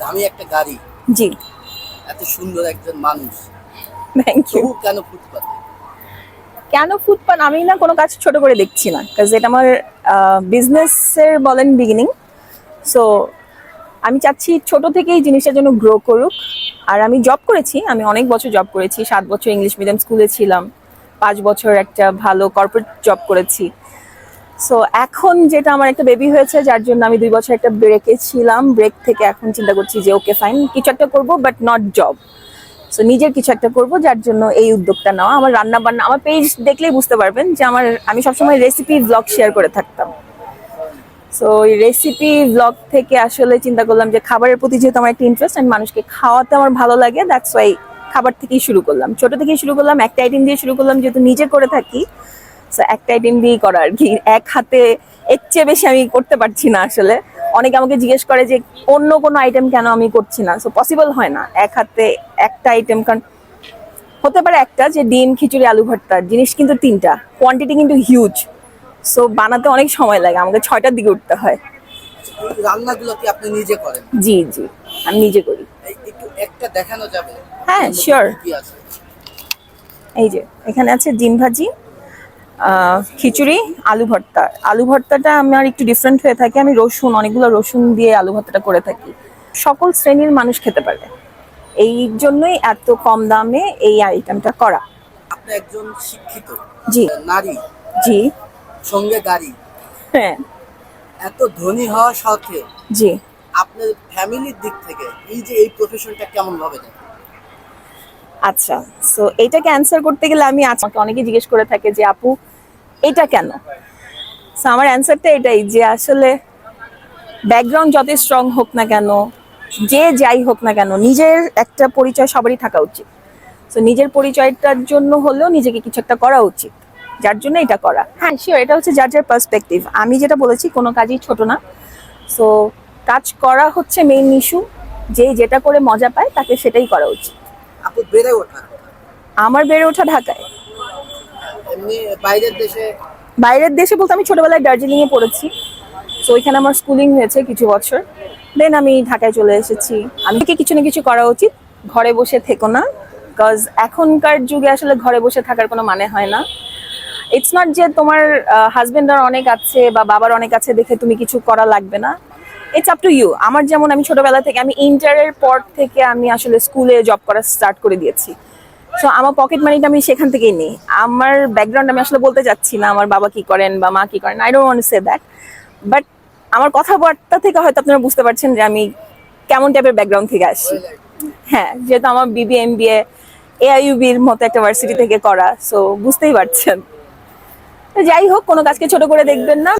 দামি একটা গাড়ি। জি। এত সুন্দর একজন মানুষ। থ্যাংক ইউ কেন ফুটপাতে? কেন ফুটপান আমি না কোনো কাজ ছোট করে দেখছি না। কাজ এটা আমার বিজনেসের বলেন বিগিনিং সো আমি চাচ্ছি ছোট থেকেই জিনিসটা যেন গ্রো করুক। আর আমি জব করেছি আমি অনেক বছর জব করেছি। সাত বছর ইংলিশ মিডিয়াম স্কুলে ছিলাম। পাঁচ বছর একটা ভালো কর্পোরেট জব করেছি। সো এখন যেটা আমার একটা বেবি হয়েছে, যার জন্য আমি দুই বছর একটা ব্রেকে ছিলাম। ব্রেক থেকে এখন চিন্তা করছি যে ওকে ফাইন কিছু একটা করব বাট নট জব সো নিজের কিছু একটা করব, যার জন্য এই উদ্যোগটা নেওয়া। আমার রান্না বান্না আমার পেজ দেখলেই বুঝতে পারবেন যে, আমার, আমি সবসময় রেসিপি ব্লগ শেয়ার করে থাকতাম। সো ওই রেসিপি ব্লগ থেকে আসলে চিন্তা করলাম যে, খাবারের প্রতি যেহেতু আমার একটা ইন্টারেস্ট আমি মানুষকে খাওয়াতে আমার ভালো লাগে দ্যাটস ওয়াই খাবার থেকেই শুরু করলাম। ছোট থেকেই শুরু করলাম, একটা আইটেম দিয়ে শুরু করলাম, যেহেতু নিজে করে থাকি। সো একটা আইটেম দিয়েই করা আর কি। এক হাতে এর চেয়ে বেশি আমি করতে পারছি না আসলে। অনেকে আমাকে জিজ্ঞেস করে যে অন্য কোনো আইটেম কেন আমি করছি না? সো পসিবল হয় না। এক হাতে একটা আইটেম কারণ হতে পারে একটা যে ডিম খিচুড়ি আলু ভর্তা জিনিস কিন্তু তিনটা। কোয়ান্টিটি কিন্তু হিউজ সো বানাতে অনেক সময় লাগে। আমাকে ছয়টার দিকে উঠতে হয়। রান্নাগুলো কি আপনি নিজে করেন? জি জি। আমি নিজে করি। একটু একটা দেখানো যাবে? হ্যাঁ, আছে? এই যে এখানে আছে ডিম ভাজি খিচুড়ি আলু ভর্তা। আলু ভর্তাটা আমার একটু ডিফারেন্ট হয়ে থাকে। আমি রসুন অনেকগুলো রসুন দিয়ে আলু ভর্তাটা করে থাকি। সকল শ্রেণির মানুষ খেতে পারে। এই জন্যই এত কম দামে এই আইটেমটা করা। আপনি একজন শিক্ষিত জি। নারী জি। সঙ্গে গাড়ি হ্যাঁ। এত ধনী হওয়া সত্ত্বেও জি। আপনার ফ্যামিলির দিক থেকে এই যে এই প্রফেশনটা কেমন ভাবে দেখেন? আচ্ছা সো এইটাকে অ্যান্সার করতে গেলে আমি আমাকে অনেকে জিজ্ঞেস করে থাকে যে আপু এটা কেন? সো আমার অ্যান্সারটা এটাই যে আসলে ব্যাকগ্রাউন্ড যতই স্ট্রং হোক না কেন যে যাই হোক না কেন নিজের একটা পরিচয় সবারই থাকা উচিত। সো নিজের পরিচয়টার জন্য হলেও নিজেকে কিছু একটা করা উচিত যার জন্য এটা করা। হ্যাঁ শিওর এটা হচ্ছে যার যার পার্সপেক্টিভ আমি যেটা বলেছি কোনো কাজই ছোট না। সো কাজ করা হচ্ছে মেইন ইস্যু যে যেটা করে মজা পায় তাকে সেটাই করা উচিত। আমার বেড়ে ওঠা ঢাকায়। বাইরের দেশে? বাইরের দেশে বলতে আমি ছোটবেলায় দার্জিলিং এ পড়েছি। তো ওইখানে আমার স্কুলিং হয়েছে কিছু বছর। দেন আমি ঢাকায় চলে এসেছি। আমি কি কিছু না কিছু করা উচিত। ঘরে বসে থেকো না। বিকজ এখনকার যুগে আসলে ঘরে বসে থাকার কোনো মানে হয় না। ইটস নট যে তোমার হাজবেন্ডার অনেক আছে বা বাবার অনেক আছে দেখে তুমি কিছু করা লাগবে না। ইটস আপ টু ইউ আমার যেমন আমি ছোটবেলা থেকে, আমি ইন্টারের পর থেকে আমি আসলে স্কুলে জব করা স্টার্ট করে দিয়েছি। সো আমার পকেট মানিটা আমি সেখান থেকেই নিই। আমার ব্যাকগ্রাউন্ড আমি আসলে বলতে চাচ্ছি না আমার বাবা কি করেন বা মা কি করেন I don't want say that but আমার কথাবার্তা থেকে হয়তো আপনারা বুঝতে পারছেন যে আমি কেমন টাইপের ব্যাকগ্রাউন্ড থেকে আসছি হ্যাঁ যেহেতু আমার বিবি এম বি এ এআইইউবির মতো একটা ভার্সিটি থেকে করা সো বুঝতেই পারছেন। যাই হোক কোনো কাজকে ছোট করে দেখবেন না।